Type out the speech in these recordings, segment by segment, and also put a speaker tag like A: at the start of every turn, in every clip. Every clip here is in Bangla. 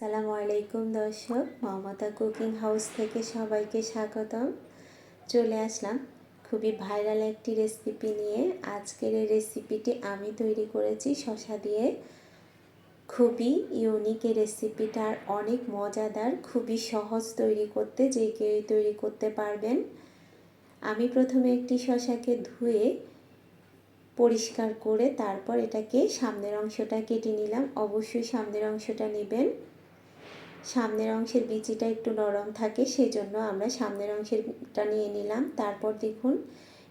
A: আসসালামু আলাইকুম দর্শক, মমতা কুকিং হাউস থেকে সবাইকে স্বাগতম। চলে আসলাম খুবই ভাইরাল একটি রেসিপি নিয়ে। আজকের এই রেসিপিটি আমি তৈরি করেছি শশা দিয়ে। খুবই ইউনিক এই রেসিপিটা আর অনেক মজাদার, খুবই সহজ তৈরি করতে, যে কেউ তৈরি করতে পারবেন। আমি প্রথমে একটি শশাকে ধুয়ে পরিষ্কার করে তারপর এটাকে সামনের অংশটা কেটে নিলাম। অবশ্যই সামনের অংশটা নেবেন। সামনের অংশের বিচিটা একটু নরম থাকে সেই জন্য আমরা সামনের অংশেরটা নিয়ে নিলাম। তারপর দেখুন,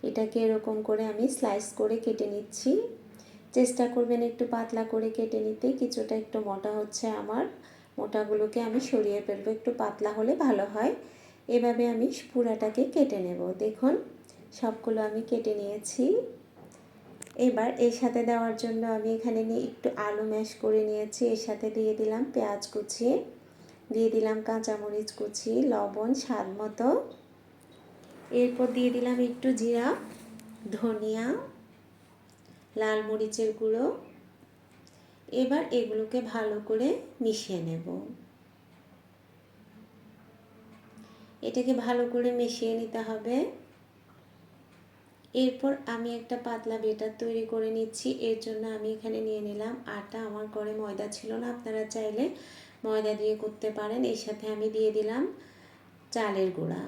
A: এটাকে এরকম করে আমি স্লাইস করে কেটে নিচ্ছি। চেষ্টা করবেন একটু পাতলা করে কেটে নিতে, কিছুটা একটু মোটা হচ্ছে আমার। মোটাগুলোকে আমি সরিয়ে ফেলব, একটু পাতলা হলে ভালো হয়। এভাবে আমি পুরাটাকে কেটে নেব। দেখুন, সবগুলো আমি কেটে নিয়েছি। এবার এর সাথে দেওয়ার জন্য আমি এখানে নিয়ে একটু আলু ম্যাশ করে নিয়েছি। এর সাথে দিয়ে দিলাম পেঁয়াজ কুচি। দিয়ে দিলাম কাঁচামরিচ কুচি, লবণ, স্বাদ মতো। এরপর দিয়ে দিলাম একটু জিরা, ধনিয়া, লাল মরিচের গুঁড়ো। এবার এগুলোকে ভালো করে মিশিয়ে নেব। এটাকে ভালো করে মিশিয়ে নিতে হবে। এরপর আমি একটা পাতলা বেটার তৈরি করে নিচ্ছি। এর জন্য আমি এখানে নিয়ে নিলাম আটা। আমার ঘরে ময়দা ছিল না, আপনারা চাইলে ময়দা দিয়ে করতে পারেন। এর সাথে আমি দিয়ে দিলাম চালের গুঁড়া।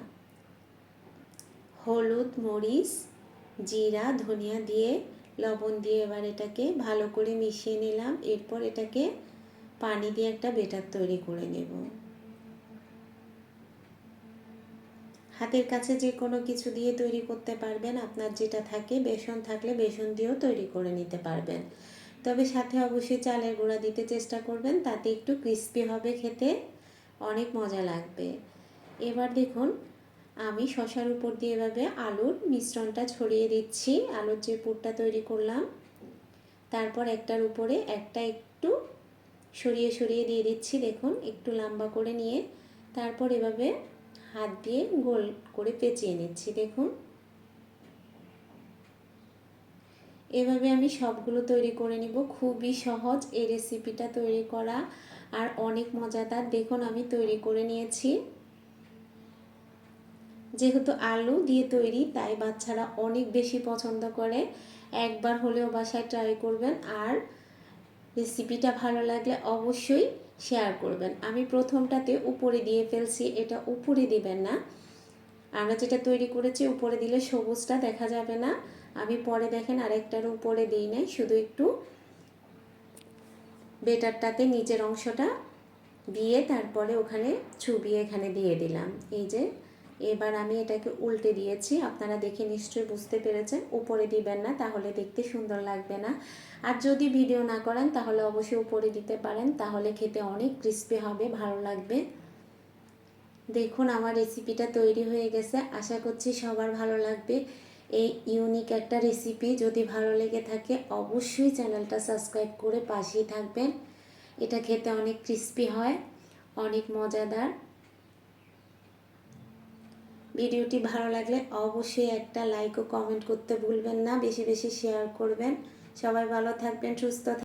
A: হলুদ, মরিচ, জিরা, ধনিয়া দিয়ে, লবণ দিয়ে এবার এটাকে ভালো করে মিশিয়ে নিলাম। এরপর এটাকে পানি দিয়ে একটা বেটার তৈরি করে নেব। হাতের কাছে যে কোনো কিছু দিয়ে তৈরি করতে পারবেন। আপনার যেটা থাকে, বেসন থাকলে বেসন দিয়েও তৈরি করে নিতে পারবেন। তবে সাথে অবশ্যই চালের গুঁড়া দিতে চেষ্টা করবেন, তাতে একটু ক্রিস্পি হবে খেতে, অনেক মজা লাগবে। এবার দেখুন, আমি শশার উপর দিয়ে এভাবে আলুর মিশ্রণটা ছড়িয়ে দিচ্ছি, আলুর যে পুরটা তৈরি করলাম, তারপর একটার উপরে একটা একটু সরিয়ে সরিয়ে দিয়ে দিচ্ছি, দেখুন, একটু লম্বা করে নিয়ে, তারপর এভাবে হাত দিয়ে গোল করে পেঁচিয়ে নিচ্ছি, দেখুন। এভাবে আমি সবগুলো তৈরি করে নিব। খুবই সহজ এই রেসিপিটা তৈরি করা। আর অনেক মজাদার দেখুন আমি তৈরি করে নিয়েছি। যেহেতু আলু দিয়ে তৈরি, তাই বাচ্চারা অনেক বেশি পছন্দ করে। একবার হলেও বাসায় ট্রাই করবেন। আর রেসিপিটা ভালো লাগলে অবশ্যই শেয়ার করবেন। আমি প্রথমটাতে উপরে দিয়ে ফেলছি, এটা উপরে দিবেন না। আমরা যেটা তৈরি করেছি, উপরে দিলে সবুজটা দেখা যাবে না। আমি পরে দেখেন আরেকটার উপরে দিই নাই, শুধু একটু বেটারটাতে নিচের অংশটা দিয়ে তারপরে ওখানে চুবিয়ে এখানে দিয়ে দিলাম। এই যে, এবার আমি এটাকে উল্টে দিয়েছি, আপনারা দেখে নিশ্চয়ই বুঝতে পেরেছেন, উপরে দিবেন না, তাহলে দেখতে সুন্দর লাগবে না। আর যদি ভিডিও না করেন, তাহলে অবশ্যই উপরে দিতে পারেন, তাহলে খেতে অনেক ক্রিস্পি হবে, ভালো লাগবে। দেখুন, আমার রেসিপিটা তৈরি হয়ে গেছে, আশা করছি সবার ভালো লাগবে। এই ইউনিক একটা রেসিপি যদি ভালো লেগে থাকে, অবশ্যই চ্যানেলটা সাবস্ক্রাইব করে পাশেই থাকবেন। এটা খেতে অনেক ক্রিস্পি হয়, অনেক মজাদার। ভিডিওটি ভালো লাগলে অবশ্যই একটা লাইক ও কমেন্ট করতে ভুলবেন না, বেশি বেশি শেয়ার করবেন। সবাই ভালো থাকবেন, সুস্থ